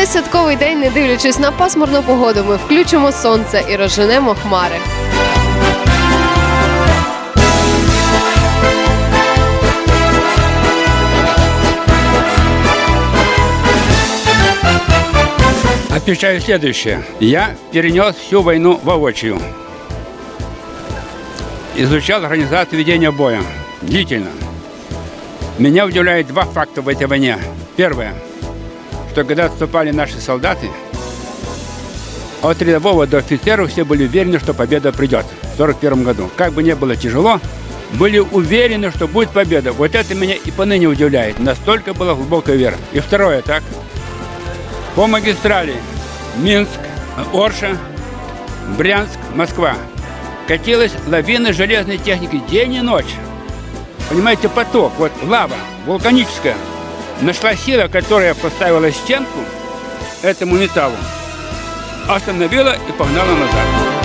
цей святковий день, не дивлячись на пасмурну погоду, ми включимо сонце і розженемо хмари. Отвечаю следующее. Я перенес всю войну воочию. Изучал организацию ведения боя. Длительно. Меня удивляет два факта в этой войне. Первое, что когда отступали наши солдаты, от рядового до офицеров все были уверены, что победа придет в 1941 году. Как бы ни было тяжело, были уверены, что будет победа. Вот это меня и поныне удивляет. Настолько была глубокая вера. И второе, так, по магистрали Минск, Орша, Брянск, Москва катилась лавина железной техники день и ночь. Понимаете, поток, вот лава вулканическая, нашла сила, которая поставила стенку этому металлу, остановила и погнала назад.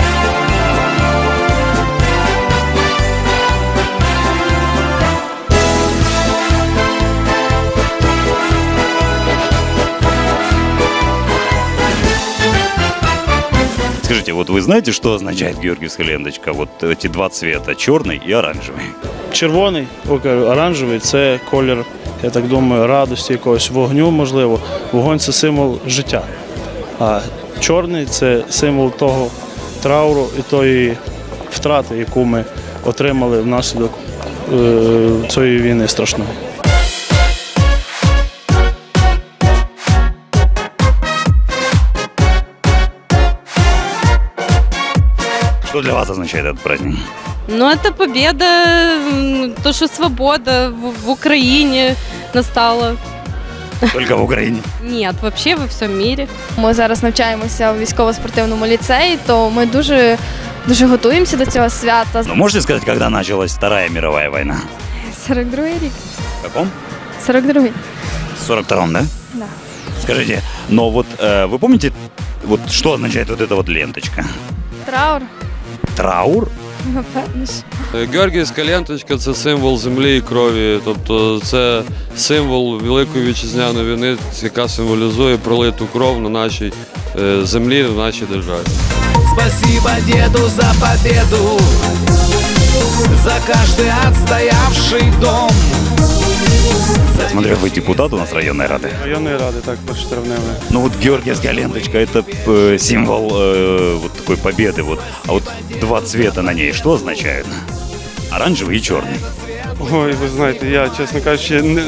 Скажите, вот вы знаете, что означает георгиевская ленточка? Вот эти два цвета, черный и оранжевый. Червоний, оранжевий це колір, я так думаю, радості якогось вогню, можливо. Вогонь це символ життя. А чорний це символ того трауру і тої втрати, яку ми отримали внаслідок е, цієї війни страшної. Что для вас означает этот праздник? Ну, это победа, м, то, что свобода в, в Украине настала. Только в Украине. Нет, вообще во всем мире. Ми зараз навчаємося в військово-спортивному ліцеї, то ми дуже, дуже готуємося до цього свята. Но можете сказать, когда началась Вторая мировая война? 42-й рік. В каком? 42-й. В 42-м, да? Да. Скажите, но вот э, вы помните, вот что означает вот эта вот ленточка? Траур. Траур? Напевно ж. Георгіївська ленточка це символ землі і крові, тобто це символ Великої вітчизняної війни, яка символізує пролиту кров на нашій е, землі, в нашій державі. Спасибо деду за победу За каждый отстоявший дом Смотрю, вы депутат у нас районной рады. Районної ради, так, першотравневої. Ну вот георгиевская ленточка это э, символ э, вот такой победы. Вот. А вот два цвета на ней что означают? Оранжевый и черный. Ой, ви знаєте, я, чесно кажучи, не, е,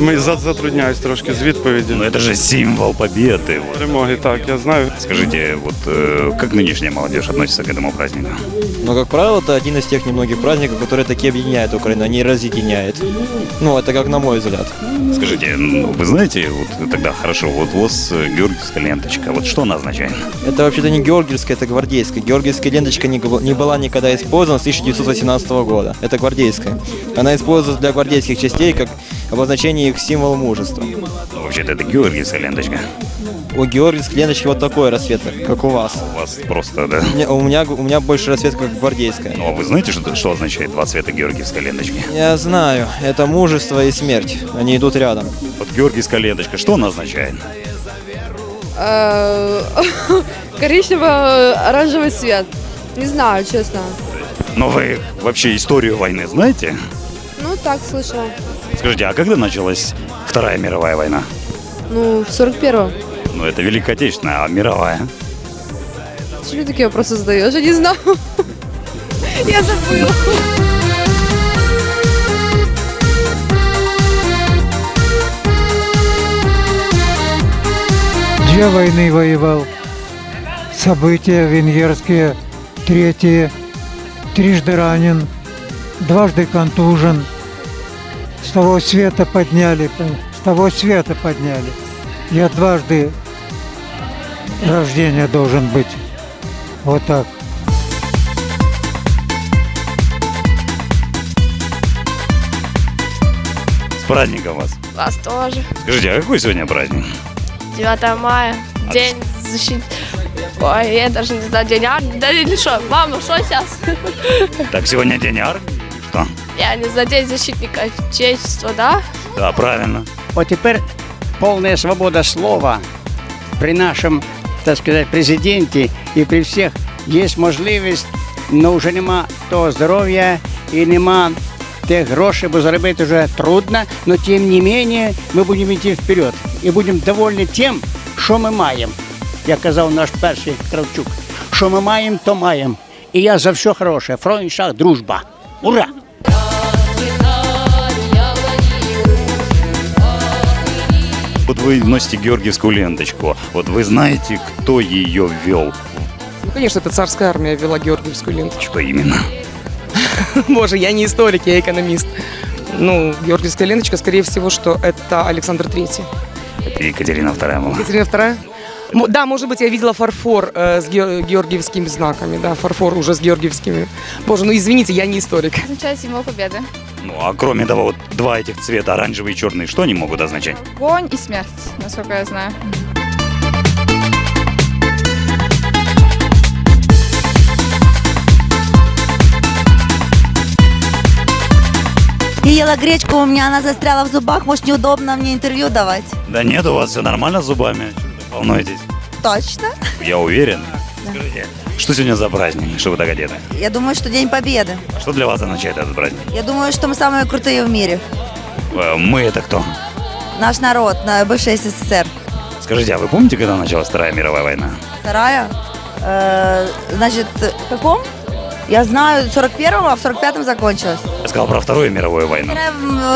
ми за- затрудняюсь трошки з відповіді. Но это же символ победы. Вот. Перемоги, так, я знаю. Скажите, вот э, как нынешняя молодежь относится к этому празднику? Но, как правило, это один из тех немногих праздников, которые таки объединяют Украину, а не разъединяет. Ну, это как на мой взгляд. Скажите, ну, вы знаете, вот тогда хорошо, вот у вас э, георгиевская ленточка, вот что она означает? Это вообще-то не георгиевская, это гвардейская. Георгиевская ленточка не, гла- не была никогда использована с 1918 года. Это гвардейская. Она используется для гвардейских частей как обозначение их символа мужества. Ну, вообще-то это георгиевская ленточка. У георгиевской ленточки вот такой расцветка, как у вас. У вас просто, да? У меня, у меня, у меня больше расцветка как гвардейская. Ну, а вы знаете, что, что означает два цвета георгиевской ленточки? Я знаю, это мужество и смерть. Они идут рядом. Вот георгиевская ленточка, что она означает? Коричнево-оранжевий світ. Не знаю, чесно. Но вы вообще историю войны знаете? Ну так, слышала. Скажите, а когда началась Вторая мировая война? Ну, в 41-му. Ну, это Великая Отечественная, а мировая? Чому ти такі вопроси задаєш? Я не знаю. Я забыла. Две войны воевал. События венгерские. Третье. Трижды ранен. Дважды контужен. С того света подняли. С того света подняли. Я дважды рождения должен быть. Вот так. С праздником вас! Вас тоже. Скажите, а какой сегодня праздник? 9 мая. День защиты. Ой, я даже не знаю, день армии. Да или что? Мама, что сейчас? Так, сегодня день армии? или Что? Я не знаю, день защитника Отечества, да? Да, правильно. От тепер полная свобода слова при нашем, так сказать, президенті і при всіх є можливість, але вже нема того здоров'я і нема тих грошей, бо заробити вже трудно, але тим не менше ми будемо йти вперед і будемо довольні тим, що ми маємо. Як казав наш перший Кравчук, що ми маємо, то маємо. І я за все хороше. Фронт, шах, дружба. Ура! Вы носите георгиевскую ленточку. Вот вы знаете, кто ее ввел? Ну, конечно, это царская армия вела Георгиевскую ленточку. Что именно? Боже, я не историк, я экономист. Ну, Георгиевская ленточка, скорее всего, что это Александр Третий. Это Екатерина II была. Екатерина Вторая? Да, может быть, я видела фарфор э, с ге- георгиевскими знаками, да, фарфор уже с георгиевскими. Боже, ну извините, я не историк. Означает символ победы. Ну, а кроме того, вот два этих цвета, оранжевый и черный, что они могут означать? Огонь и смерть, насколько я знаю. Я ела гречку, у меня она застряла в зубах, может неудобно мне интервью давать? Да нет, у вас все нормально с зубами. Волнуетесь? Точно? Я уверен. Скажите, что сегодня за праздник, что вы так одеты? Я думаю, что День Победы. Что для вас означает этот праздник? Я думаю, что мы самые крутые в мире. Э, Мы это кто? Наш народ, на- бывший СССР. Скажите, а вы помните, когда началась Вторая мировая война? Вторая, э, значит, в каком? Я знаю, в 41-м, а в 45-м закончилась. Сказал про Вторую мировую войну.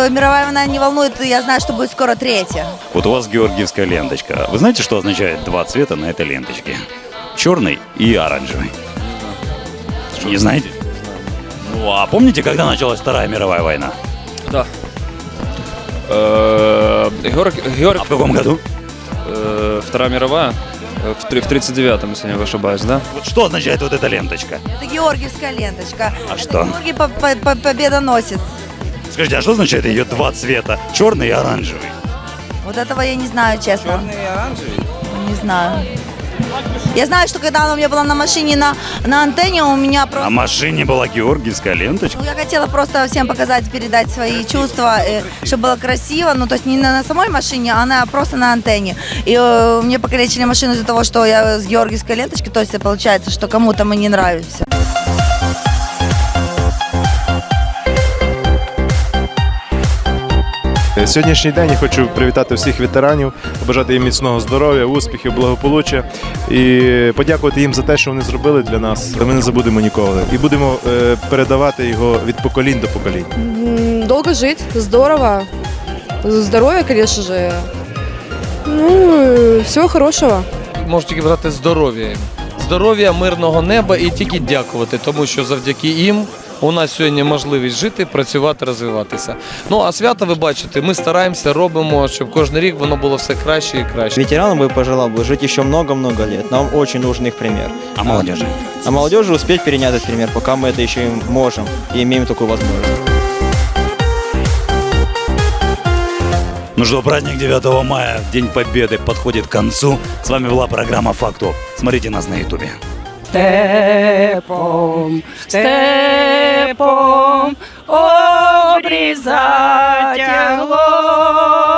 Мировая война не волнует, я знаю, что будет скоро третья. Вот у вас георгиевская ленточка. Вы знаете, что означает два цвета на этой ленточке? Черный и оранжевый. Не знаете? Ну, а помните, когда началась Вторая мировая война? Да. Э, Георг, Георг, А в каком году? э, Вторая мировая, э, в три- в 39-м, если я не ошибаюсь, да? Вот что означает вот эта ленточка? Это георгиевская ленточка. А Это что? Георгий по- по- по- победоносец. Скажите, а что означает ее два цвета? Черный и оранжевый. Вот этого я не знаю, честно. Черный и оранжевый? Не знаю. Я знаю, что когда она у меня была на машине на, на антенне, у меня просто... На машине была георгиевская ленточка. Ну, я хотела просто всем показать, передать свои чувства, э, чтобы было красиво. Ну, то есть не на, на самой машине, а на, просто на антенне. И э, мне покалечили машину из-за того, что я с георгиевской ленточкой, то есть получается, что кому-то мы не нравимся. Сьогоднішній день я хочу привітати всіх ветеранів, побажати їм міцного здоров'я, успіхів, благополуччя і подякувати їм за те, що вони зробили для нас. Ми не забудемо ніколи. І будемо е, передавати його від поколінь до поколінь. Долго жить, здорово. Здоровье, конечно же. Ну, всего хорошего. Можу тільки брати здоров'я. Здоров'я, мирного неба і тільки дякувати, тому що завдяки їм у нас сьогодні можливість жити, працювати, розвиватися. Ну а свято, ви бачите, ми стараємося, робимо, щоб кожен рік воно було все краще і краще. Ветеранам бы пожелал бы жить еще много-много лет. Нам очень нужен их пример. А молодежи? А молодежи успеть перенять этот пример, пока мы это еще и можем и имеем такую возможность. Ну что, праздник 9 мая, День Победы, подходит к концу. С вами была программа «Факту». Смотрите нас на ютубе. Степом, степом обрізать тягло.